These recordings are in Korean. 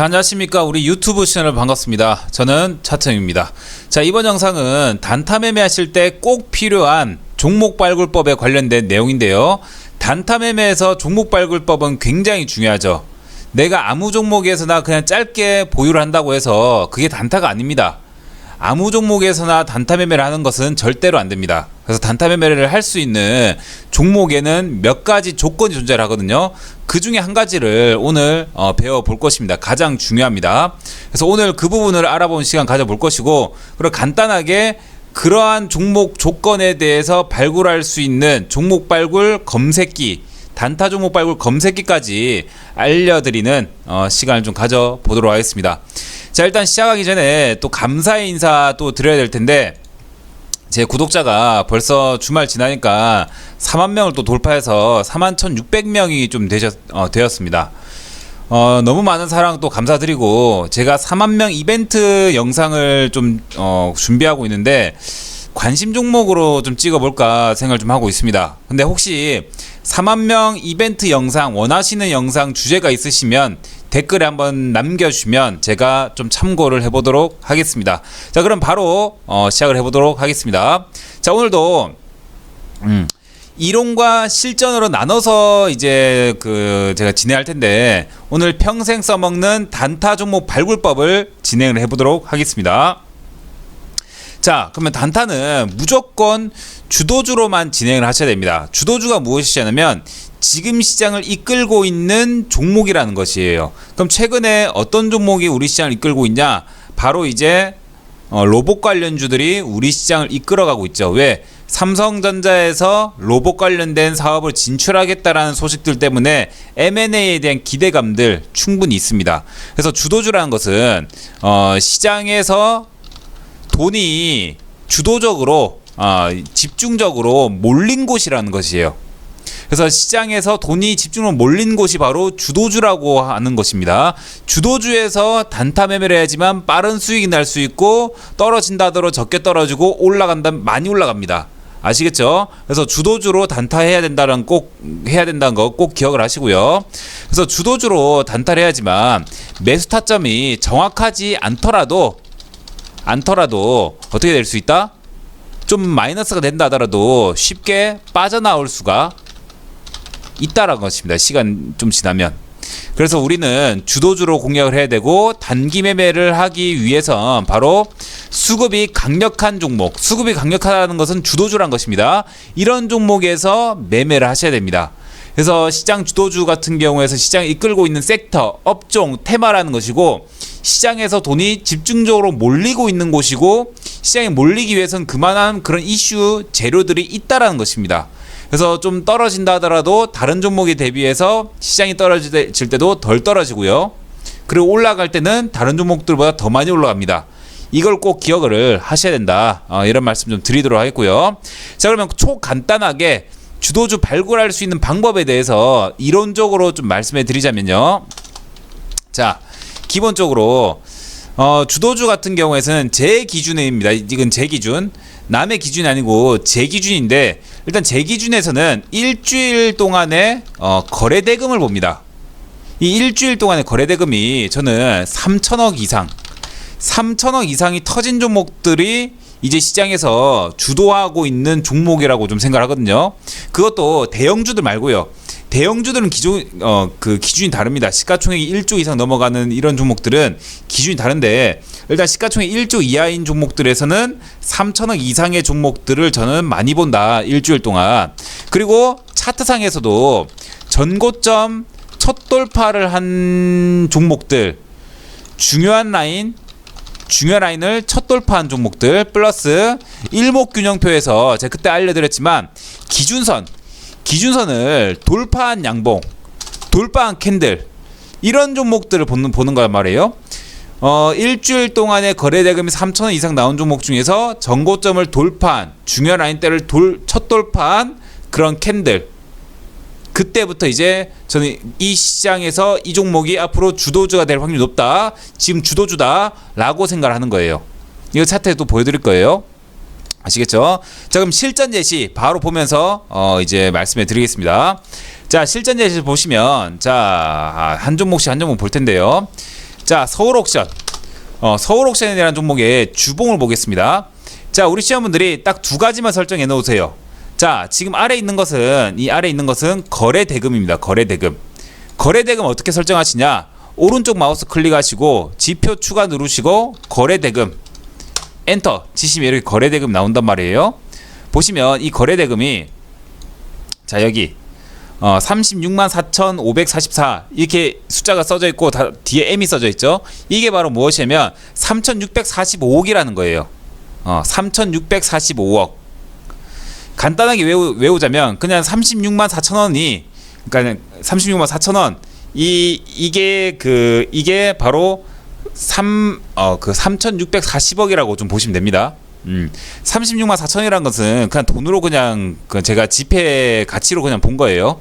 자, 안녕하십니까. 우리 유튜브 채널 반갑습니다. 저는 차트입니다. 자, 이번 영상은 단타 매매하실 때 꼭 필요한 종목 발굴법에 관련된 내용인데요. 단타 매매에서 종목 발굴법은 굉장히 중요하죠. 내가 아무 종목에서나 그냥 짧게 보유를 한다고 해서 그게 단타가 아닙니다. 아무 종목에서나 단타 매매를 하는 것은 절대로 안 됩니다. 그래서 단타 매매를 할 수 있는 종목에는 몇 가지 조건이 존재를 하거든요. 그 중에 한 가지를 오늘 어, 배워볼 것입니다. 가장 중요합니다. 그래서 오늘 그 부분을 알아보는 시간 가져볼 것이고, 그리고 간단하게 그러한 종목 조건에 대해서 발굴할 수 있는 종목 발굴 검색기, 단타 종목 발굴 검색기까지 알려드리는 어, 시간을 좀 가져보도록 하겠습니다. 자 일단 시작하기 전에 또 감사의 인사 또 드려야 될 텐데 제 구독자가 벌써 주말 지나니까 4만 명을 또 돌파해서 4만 1,600명이 좀 되셨, 어, 되었습니다. 어, 너무 많은 사랑 또 감사드리고 제가 4만 명 이벤트 영상을 좀 어, 준비하고 있는데 관심 종목으로 좀 찍어볼까 생각을 좀 하고 있습니다. 근데 혹시 4만 명 이벤트 영상 원하시는 영상 주제가 있으시면 댓글에 한번 남겨주시면 제가 좀 참고를 해보도록 하겠습니다. 자, 그럼 바로 어, 시작을 해보도록 하겠습니다. 자, 오늘도 음, 이론과 실전으로 나눠서 이제 그 제가 진행할 텐데 오늘 평생 써먹는 단타 종목 발굴법을 진행을 해보도록 하겠습니다. 자, 그러면 단타는 무조건 주도주로만 진행을 하셔야 됩니다. 주도주가 무엇이냐면 지금 시장을 이끌고 있는 종목이라는 것이에요. 그럼 최근에 어떤 종목이 우리 시장을 이끌고 있냐? 바로 이제 어, 로봇 관련주들이 우리 시장을 이끌어가고 있죠. 왜? 삼성전자에서 로봇 관련된 사업을 진출하겠다라는 소식들 때문에 M&A에 대한 기대감들 충분히 있습니다. 그래서 주도주라는 것은 어, 시장에서 돈이 주도적으로 어, 집중적으로 몰린 곳이라는 것이에요. 그래서 시장에서 돈이 집중으로 몰린 곳이 바로 주도주라고 하는 것입니다. 주도주에서 단타 매매를 해야지만 빠른 수익이 날 수 있고 떨어진다 하더라도 적게 떨어지고 올라간다 많이 올라갑니다. 아시겠죠? 그래서 주도주로 단타해야 된다는 꼭 해야 된다는 거 꼭 기억을 하시고요. 그래서 주도주로 단타를 해야지만 매수 타점이 정확하지 않더라도 않더라도 어떻게 될 수 있다? 좀 마이너스가 된다 하더라도 쉽게 빠져나올 수가 있다라는 것입니다. 시간 좀 지나면. 그래서 우리는 주도주로 공략을 해야 되고 단기 매매를 하기 위해선 바로 수급이 강력한 종목, 수급이 강력하다는 것은 주도주란 것입니다. 이런 종목에서 매매를 하셔야 됩니다. 그래서 시장 주도주 같은 경우에서 시장을 이끌고 있는 섹터, 업종, 테마라는 것이고 시장에서 돈이 집중적으로 몰리고 있는 곳이고 시장에 몰리기 위해선 그만한 그런 이슈 재료들이 있다라는 것입니다. 그래서 좀 떨어진다 하더라도 다른 종목에 대비해서 시장이 떨어질 때도 덜 떨어지고요. 그리고 올라갈 때는 다른 종목들보다 더 많이 올라갑니다. 이걸 꼭 기억을 하셔야 된다. 어, 이런 말씀 좀 드리도록 하겠고요. 자, 그러면 초 간단하게 주도주 발굴할 수 있는 방법에 대해서 이론적으로 좀 말씀해 드리자면요. 자, 기본적으로 어, 주도주 같은 경우에는 제 기준입니다. 이건 제 기준. 남의 기준이 아니고 제 기준인데 일단 제 기준에서는 일주일 동안의 어, 거래 대금을 봅니다. 이 일주일 동안의 거래 대금이 저는 3천억 이상, 3천억 이상이 터진 종목들이 이제 시장에서 주도하고 있는 종목이라고 좀 생각하거든요. 그것도 대형주들 말고요. 대형주들은 기준 어 그 기준이 다릅니다. 시가총액이 1조 이상 넘어가는 이런 종목들은 기준이 다른데 일단 시가총액 1조 이하인 종목들에서는 3천억 이상의 종목들을 저는 많이 본다. 일주일 동안. 그리고 차트상에서도 전고점 첫 돌파를 한 종목들 중요한 라인 중요한 라인을 첫 돌파한 종목들 플러스 일목균형표에서 제가 그때 알려드렸지만 기준선 기준선을 돌파한 양봉 돌파한 캔들 이런 종목들을 보는 보는 거란 말이에요. 어, 일주일 동안의 거래 대금이 3천 원 이상 나온 종목 중에서 전고점을 돌파한 중요한 라인대를 돌, 첫 돌파한 그런 캔들 그때부터 이제 저는 이 시장에서 이 종목이 앞으로 주도주가 될 확률이 높다. 지금 주도주다라고 생각을 하는 거예요. 이거 차트에 또 보여드릴 거예요. 아시겠죠? 자 그럼 실전 예시 바로 보면서 어 이제 말씀해 드리겠습니다. 자 실전 예시 보시면 자 한 종목씩 한 종목 볼 텐데요. 자, 서울 옥션. 어, 서울 옥션이라는 종목의 주봉을 보겠습니다. 자, 우리 시험분들이 딱 두 가지만 설정해 놓으세요. 자, 지금 아래 있는 것은 이 아래 있는 것은 거래 대금입니다. 거래 대금. 거래 대금 어떻게 설정하시냐? 오른쪽 마우스 클릭하시고 지표 추가 누르시고 거래 대금 엔터 치시면 이렇게 거래 대금 나온단 말이에요. 보시면 이 거래 대금이 자, 여기 어, 36만 4,544 이렇게 숫자가 써져 있고 다, 뒤에 M이 써져 있죠. 이게 바로 무엇이냐면 3,645억이라는 거예요. 어, 3,645억. 간단하게 외우, 외우자면 그냥 36만 4천 원이 그러니까 36만 4천 원. 이 이게 그 이게 바로 3 어 그 3,640억이라고 좀 보시면 됩니다. 음. 36만 4천이라는 것은 그냥 돈으로 그냥 그 제가 지폐 가치로 그냥 본 거예요.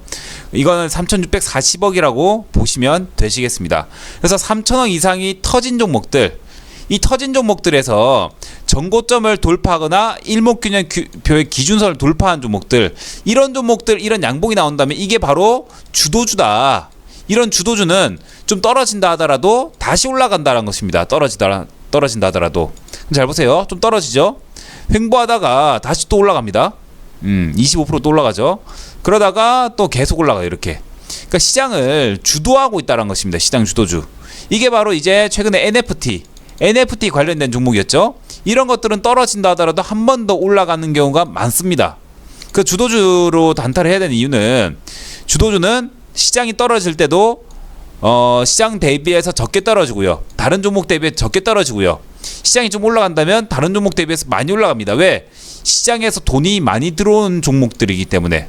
이거는 3,640억이라고 보시면 되시겠습니다. 그래서 3천억 이상이 터진 종목들 이 터진 종목들에서 전고점을 돌파하거나 일목균형 표의 기준선을 돌파한 종목들 이런 종목들 이런 양봉이 나온다면 이게 바로 주도주다. 이런 주도주는 좀 떨어진다 하더라도 다시 올라간다는 것입니다. 떨어지다 떨어진다 하더라도 잘 보세요. 좀 떨어지죠. 횡보하다가 다시 또 올라갑니다. 음, 25%또 올라가죠. 그러다가 또 계속 올라가요. 이렇게. 그러니까 시장을 주도하고 있다는 것입니다. 시장 주도주. 이게 바로 이제 최근에 NFT, NFT 관련된 종목이었죠. 이런 것들은 떨어진다 하더라도 한 번 더 올라가는 경우가 많습니다. 그 주도주로 단타를 해야 되는 이유는 주도주는 시장이 떨어질 때도 어, 시장 대비해서 적게 떨어지고요. 다른 종목 대비해 적게 떨어지고요. 시장이 좀 올라간다면 다른 종목 대비해서 많이 올라갑니다. 왜? 시장에서 돈이 많이 들어온 종목들이기 때문에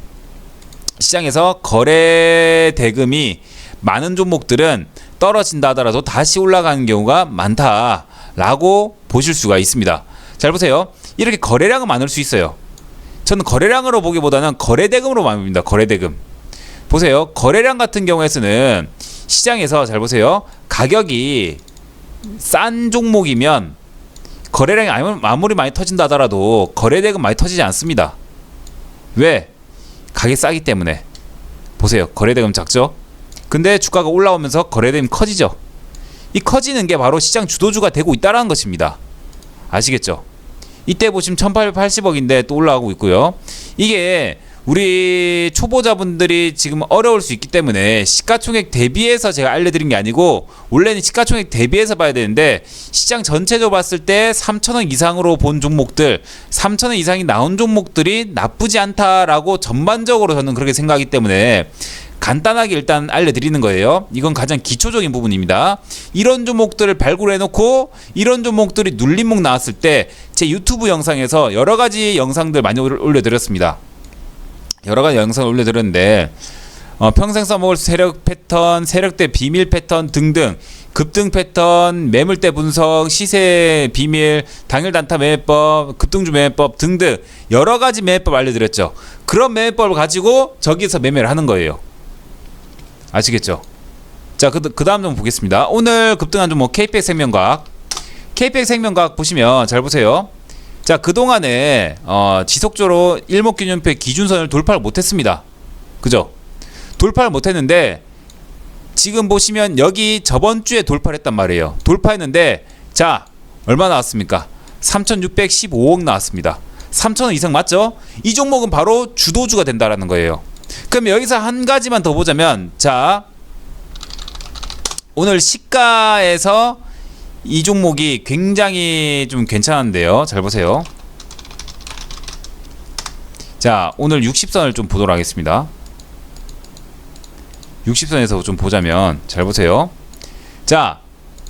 시장에서 거래 대금이 많은 종목들은 떨어진다 하더라도 다시 올라가는 경우가 많다라고 보실 수가 있습니다. 잘 보세요. 이렇게 거래량은 많을 수 있어요. 저는 거래량으로 보기보다는 거래 대금으로 봅니다. 거래 대금. 보세요. 거래량 같은 경우에서는 시장에서 잘 보세요. 가격이 싼 종목이면 거래량이 아무리 많이 터진다 하더라도 거래대금 많이 터지지 않습니다. 왜? 가격이 싸기 때문에. 보세요. 거래대금 작죠? 근데 주가가 올라오면서 거래대금 커지죠? 이 커지는 게 바로 시장 주도주가 되고 있다는 것입니다. 아시겠죠? 이때 보시면 1880억인데 또 올라가고 있고요. 이게 우리 초보자분들이 지금 어려울 수 있기 때문에 시가총액 대비해서 제가 알려드린 게 아니고 원래는 시가총액 대비해서 봐야 되는데 시장 전체적으로 봤을 때 3천원 이상으로 본 종목들 3천원 이상이 나온 종목들이 나쁘지 않다라고 전반적으로 저는 그렇게 생각하기 때문에 간단하게 일단 알려드리는 거예요. 이건 가장 기초적인 부분입니다. 이런 종목들을 발굴해 놓고 이런 종목들이 눌림목 나왔을 때 제 유튜브 영상에서 여러 가지 영상들 많이 올려드렸습니다. 여러 가지 영상을 올려드렸는데 어, 평생 써먹을 세력 패턴, 세력대 비밀 패턴 등등 급등 패턴, 매물대 분석, 시세 비밀, 당일 단타 매매법, 급등주 매매법 등등 여러 가지 매매법 알려드렸죠. 그런 매매법을 가지고 저기서 매매를 하는 거예요. 아시겠죠? 자, 그, 그 다음 좀 보겠습니다. 오늘 급등한 종목 KPX 생명과학. KPX 생명과학 보시면 잘 보세요. 자, 그동안에 어, 지속적으로 일목균형표 기준선을 돌파를 못했습니다. 그죠? 돌파를 못했는데 지금 보시면 여기 저번 주에 돌파를 했단 말이에요. 돌파했는데 자 얼마 나왔습니까? 3,615억 나왔습니다. 3,000원 이상 맞죠? 이 종목은 바로 주도주가 된다라는 거예요. 그럼 여기서 한 가지만 더 보자면 자 오늘 시가에서 이 종목이 굉장히 좀 괜찮은데요. 잘 보세요. 자, 오늘 60선을 좀 보도록 하겠습니다. 60선에서 좀 보자면 잘 보세요. 자,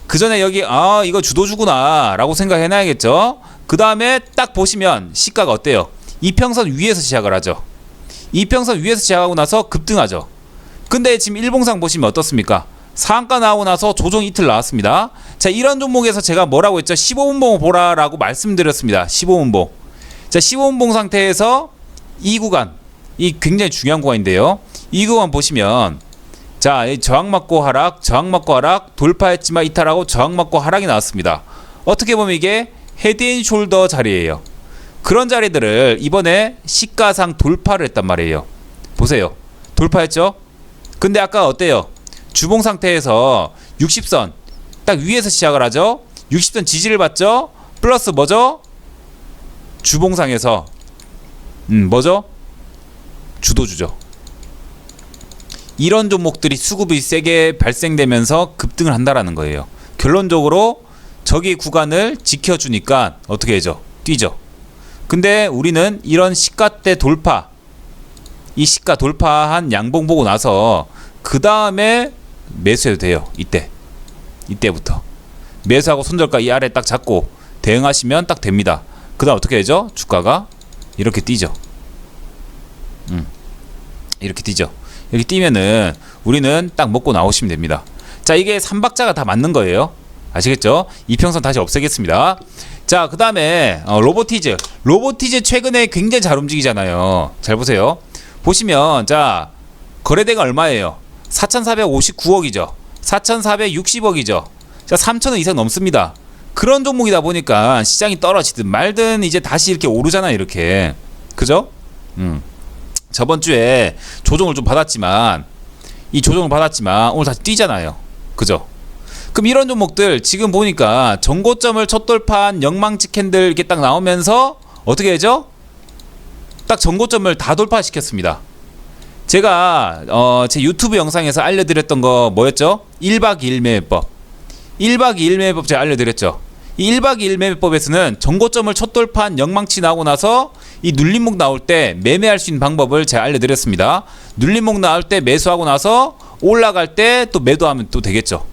그 전에 여기 아 이거 주도주구나라고 생각해 놔야겠죠. 그 다음에 딱 보시면 시가가 어때요? 이평선 위에서 시작을 하죠. 이평선 위에서 시작하고 나서 급등하죠. 근데 지금 일봉상 보시면 어떻습니까? 상한가 나오고 나서 조정 이틀 나왔습니다. 자, 이런 종목에서 제가 뭐라고 했죠? 15분봉 보라라고 말씀드렸습니다. 15분봉. 자, 15분봉 상태에서 이 구간, 이 굉장히 중요한 구간인데요. 이 구간 보시면 자, 이 저항 맞고 하락, 저항 맞고 하락, 돌파했지만 이탈하고 저항 맞고 하락이 나왔습니다. 어떻게 보면 이게 헤드앤숄더 자리예요. 그런 자리들을 이번에 시가상 돌파를 했단 말이에요. 보세요. 돌파했죠? 근데 아까 어때요? 주봉 상태에서 60선 딱 위에서 시작을 하죠. 60선 지지를 받죠. 플러스 뭐죠? 주봉상에서 음 뭐죠? 주도주죠. 이런 종목들이 수급이 세게 발생되면서 급등을 한다라는 거예요. 결론적으로 저기 구간을 지켜주니까 어떻게 해죠? 뛰죠. 근데 우리는 이런 시가대 돌파, 이 시가 돌파한 양봉 보고 나서 그 다음에 매수해도 돼요. 이때, 이때부터 매수하고 손절가 이 아래 딱 잡고 대응하시면 딱 됩니다. 그 다음 어떻게 되죠? 주가가 이렇게 뛰죠. 음, 이렇게 뛰죠. 이렇게 뛰면은 우리는 딱 먹고 나오시면 됩니다. 자, 이게 삼박자가 다 맞는 거예요. 아시겠죠? 이평선 다시 없애겠습니다. 자, 그 다음에 어, 로보티즈. 로보티즈 최근에 굉장히 잘 움직이잖아요. 잘 보세요. 보시면 자 거래대가 얼마예요? 4,459억이죠. 4,460억이죠. 자, 3,000원 이상 넘습니다. 그런 종목이다 보니까 시장이 떨어지든 말든 이제 다시 이렇게 오르잖아요, 이렇게. 그죠? 음. 저번 주에 조정을 좀 받았지만 이 조정을 받았지만 오늘 다시 뛰잖아요. 그죠? 그럼 이런 종목들 지금 보니까 전고점을 첫 돌파한 영망치 캔들 이렇게 딱 나오면서 어떻게 되죠? 딱 전고점을 다 돌파시켰습니다. 제가 어, 제 유튜브 영상에서 알려드렸던 거 뭐였죠? 1박 2일 매매법. 1박 2일 매매법 제가 알려드렸죠. 이 1박 2일 매매법에서는 전고점을 첫 돌파한 영망치 나오고 나서 이 눌림목 나올 때 매매할 수 있는 방법을 제가 알려드렸습니다. 눌림목 나올 때 매수하고 나서 올라갈 때 또 매도하면 또 되겠죠.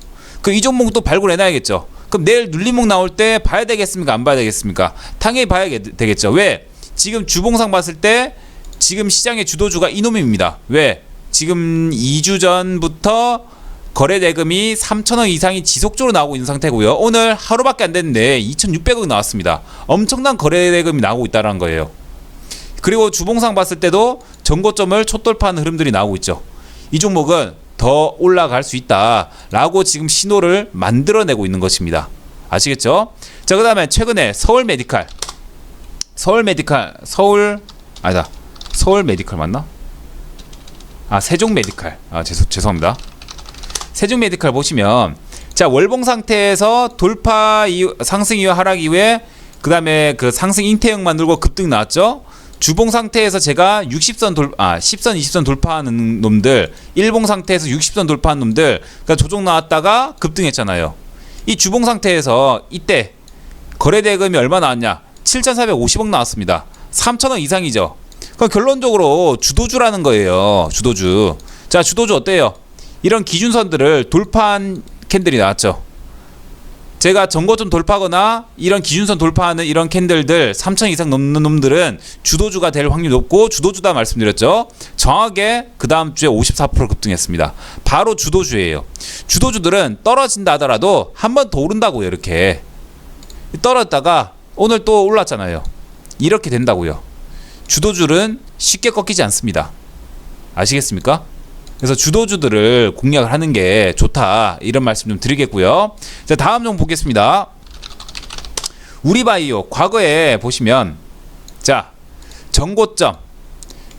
그 이 종목 또 발굴해놔야겠죠. 그럼 내일 눌림목 나올 때 봐야 되겠습니까? 안 봐야 되겠습니까? 당연히 봐야 되겠죠. 왜? 지금 주봉상 봤을 때 지금 시장의 주도주가 이놈입니다. 왜? 지금 2주 전부터 거래 대금이 3천억 이상이 지속적으로 나오고 있는 상태고요. 오늘 하루밖에 안 됐는데 2,600억 나왔습니다. 엄청난 거래 대금이 나오고 있다는 거예요. 그리고 주봉상 봤을 때도 전고점을 촛돌파하는 흐름들이 나오고 있죠. 이 종목은 더 올라갈 수 있다라고 지금 신호를 만들어내고 있는 것입니다. 아시겠죠? 자, 그 다음에 최근에 서울 메디칼. 서울 메디칼, 서울, 아니다. 서울 메디칼 맞나? 아, 세종 메디칼. 아, 죄송, 죄송합니다. 세종 메디칼 보시면, 자, 월봉 상태에서 돌파 이후, 상승 이후 하락 이후에, 그 다음에 그 상승 인태형 만 들고 급등 나왔죠? 주봉 상태에서 제가 60선 돌, 아, 10선, 20선 돌파하는 놈들, 일봉 상태에서 60선 돌파한 놈들, 그러니까 조정 나왔다가 급등했잖아요. 이 주봉 상태에서 이때 거래 대금이 얼마 나왔냐? 7,450억 나왔습니다. 3,000원 이상이죠. 그러니까 결론적으로 주도주라는 거예요. 주도주. 자, 주도주 어때요? 이런 기준선들을 돌파한 캔들이 나왔죠. 제가 전고점 돌파하거나 이런 기준선 돌파하는 이런 캔들들 3천 이상 넘는 놈들은 주도주가 될 확률이 높고 주도주다 말씀드렸죠. 정확하게 그 다음 주에 54% 급등했습니다. 바로 주도주예요. 주도주들은 떨어진다 하더라도 한 번 더 오른다고요. 이렇게 떨어졌다가 오늘 또 올랐잖아요. 이렇게 된다고요. 주도주는 쉽게 꺾이지 않습니다. 아시겠습니까? 그래서 주도주들을 공략을 하는 게 좋다 이런 말씀 좀 드리겠고요. 자 다음 좀 보겠습니다. 우리바이오 과거에 보시면 자 전고점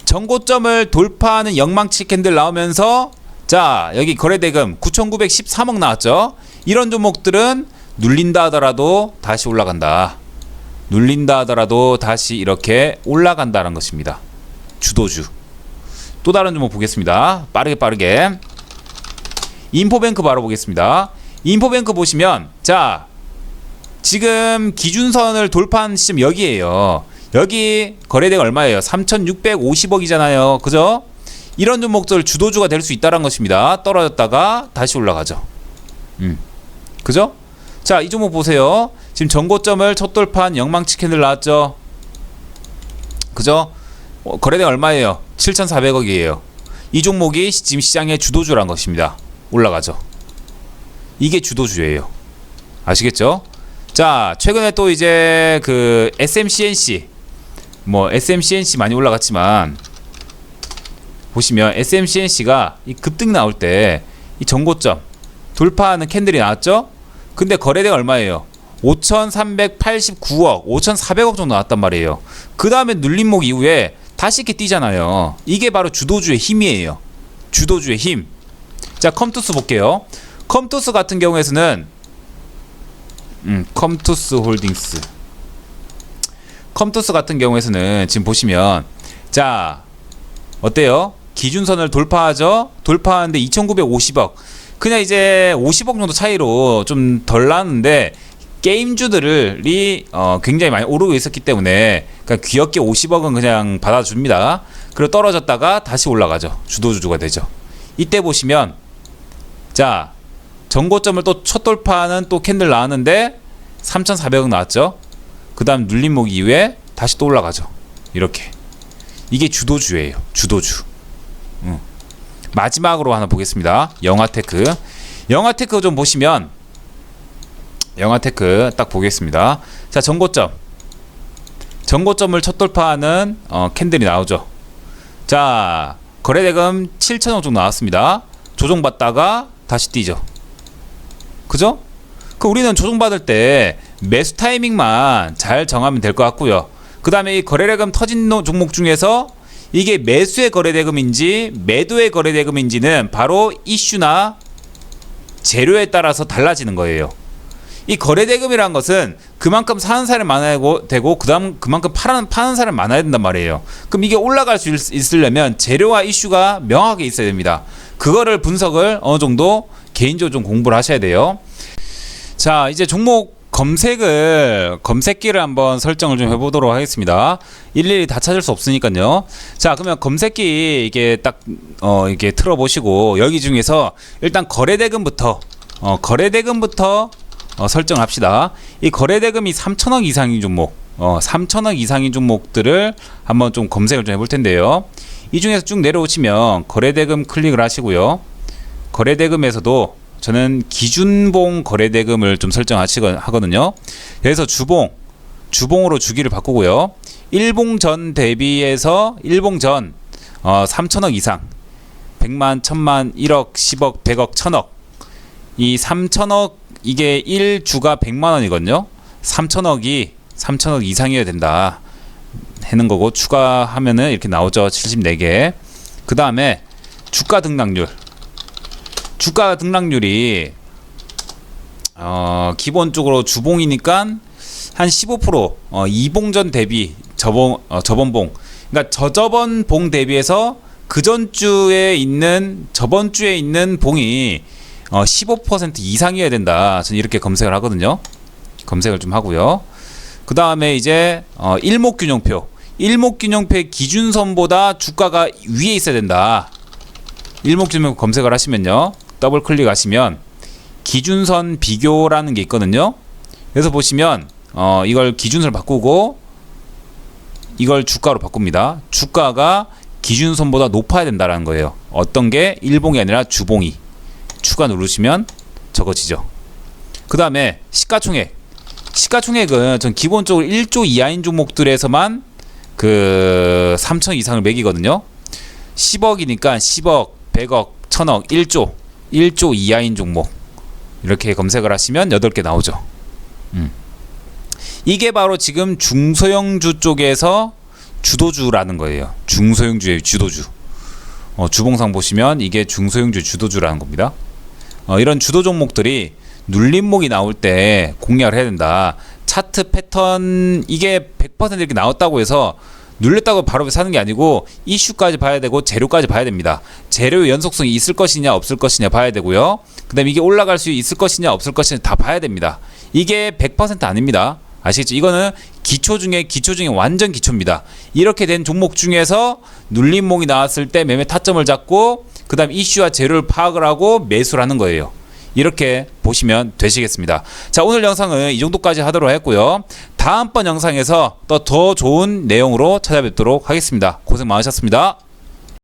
전고점을 돌파하는 영망치 캔들 나오면서 자 여기 거래대금 9,913억 나왔죠. 이런 종목들은 눌린다 하더라도 다시 올라간다. 눌린다 하더라도 다시 이렇게 올라간다는 것입니다. 주도주. 또 다른 종목 보겠습니다. 빠르게 빠르게. 인포뱅크 바로 보겠습니다. 인포뱅크 보시면 자 지금 기준선을 돌파한 시점 여기에요. 여기 거래대가 얼마예요? 3,650억이잖아요. 그죠? 이런 종목들 주도주가 될 수 있다는 것입니다. 떨어졌다가 다시 올라가죠. 음. 그죠? 자, 이 종목 보세요. 지금 전고점을 첫 돌파한 영망치 캔들 나왔죠. 그죠? 어, 거래대 얼마예요? 7,400억이에요. 이 종목이 지금 시장의 주도주란 것입니다. 올라가죠. 이게 주도주예요. 아시겠죠? 자, 최근에 또 이제 그 SMCNC 뭐 SMCNC 많이 올라갔지만 보시면 SMCNC가 이 급등 나올 때 이 전고점 돌파하는 캔들이 나왔죠? 근데 거래대가 얼마예요? 5,389억, 5,400억 정도 나왔단 말이에요. 그 다음에 눌림목 이후에 다시 이렇게 뛰잖아요. 이게 바로 주도주의 힘이에요. 주도주의 힘. 자, 컴투스 볼게요. 컴투스 같은 경우에서는 음, 컴투스 홀딩스. 컴투스 같은 경우에서는 지금 보시면 자 어때요? 기준선을 돌파하죠. 돌파하는데 2,950억. 그냥 이제 50억 정도 차이로 좀 덜 나는데 게임주들이 어, 굉장히 많이 오르고 있었기 때문에 그러니까 귀엽게 50억은 그냥 받아줍니다. 그리고 떨어졌다가 다시 올라가죠. 주도주주가 되죠. 이때 보시면 자 전고점을 또 첫 돌파하는 또 캔들 나왔는데 3,400억 나왔죠. 그 다음 눌림목 이후에 다시 또 올라가죠. 이렇게 이게 주도주예요. 주도주. 음. 마지막으로 하나 보겠습니다. 영화테크. 영화테크 좀 보시면 영화테크 딱 보겠습니다. 자 전고점 전고점을 첫 돌파하는 어, 캔들이 나오죠. 자 거래대금 7천억 정도 나왔습니다. 조정받다가 다시 뛰죠. 그죠? 그 우리는 조정받을 때 매수 타이밍만 잘 정하면 될 것 같고요. 그 다음에 이 거래대금 터진 노- 종목 중에서 이게 매수의 거래대금인지 매도의 거래대금인지는 바로 이슈나 재료에 따라서 달라지는 거예요. 이 거래 대금이라는 것은 그만큼 사는 사람이 많아야 되고 그다음 그만큼 파는 파는 사람이 많아야 된단 말이에요. 그럼 이게 올라갈 수 있- 있으려면 재료와 이슈가 명확하게 있어야 됩니다. 그거를 분석을 어느 정도 개인적으로 좀 공부를 하셔야 돼요. 자, 이제 종목 검색을 검색기를 한번 설정을 좀 해보도록 하겠습니다. 일일이 다 찾을 수 없으니까요. 자, 그러면 검색기 이게 딱 어 이게 틀어보시고 여기 중에서 일단 거래대금부터 어 거래대금부터 어, 설정을 합시다. 이 거래 대금이 3천억 이상인 종목, 어 3천억 이상인 종목들을 한번 좀 검색을 좀 해볼 텐데요. 이 중에서 쭉 내려오시면 거래 대금 클릭을 하시고요. 거래 대금에서도 저는 기준봉 거래 대금을 좀 설정하시거든요. 그래서 주봉, 주봉으로 주기를 바꾸고요. 일봉 전 대비해서 일봉 전 어, 3천억 이상, 100만, 1000만, 1억, 10억, 100억, 1000억. 이 3천억 이게 1주가 100만 원이거든요. 3천억이 3천억 이상이어야 된다. 하는 거고 추가하면은 이렇게 나오죠. 74개. 그 다음에 주가 등락률. 주가 등락률이 어, 기본적으로 주봉이니까 한 15% 어, 이봉전 대비 저번 어, 저번 봉 그러니까 저저번 봉 대비해서 그 전 주에 있는 저번 주에 있는 봉이 어, 15% 이상이어야 된다. 저는 이렇게 검색을 하거든요. 검색을 좀 하고요. 그 다음에 이제 어, 일목균형표. 일목균형표의 기준선보다 주가가 위에 있어야 된다. 일목균형 검색을 하시면요. 더블 클릭하시면 기준선 비교라는 게 있거든요. 그래서 보시면 어, 이걸 기준선을 바꾸고 이걸 주가로 바꿉니다. 주가가 기준선보다 높아야 된다라는 거예요. 어떤 게 일봉이 아니라 주봉이. 추가 누르시면 적어지죠. 그 다음에 시가총액. 시가총액은 전 기본적으로 1조 이하인 종목들에서만 그 3천 이상을 매기거든요. 10억이니까 10억, 100억, 1000억, 1조, 1조 이하인 종목 이렇게 검색을 하시면 8개 나오죠. 음. 이게 바로 지금 중소형주 쪽에서 주도주라는 거예요. 중소형주의 주도주. 어, 주봉상 보시면 이게 중소형주 주도주라는 겁니다. 어, 이런 주도 종목들이 눌림목이 나올 때 공략을 해야 된다. 차트 패턴 이게 100% 이렇게 나왔다고 해서 눌렸다고 바로 사는 게 아니고 이슈까지 봐야 되고 재료까지 봐야 됩니다. 재료의 연속성이 있을 것이냐 없을 것이냐 봐야 되고요. 그다음에 이게 올라갈 수 있을 것이냐 없을 것이냐 다 봐야 됩니다. 이게 100% 아닙니다. 아시겠죠? 이거는 기초 중에 기초 중에 완전 기초입니다. 이렇게 된 종목 중에서 눌림목이 나왔을 때 매매 타점을 잡고 그 다음 이슈와 재료를 파악을 하고 매수를 하는 거예요. 이렇게 보시면 되시겠습니다. 자, 오늘 영상은 이 정도까지 하도록 했고요. 다음번 영상에서 또 더 좋은 내용으로 찾아뵙도록 하겠습니다. 고생 많으셨습니다.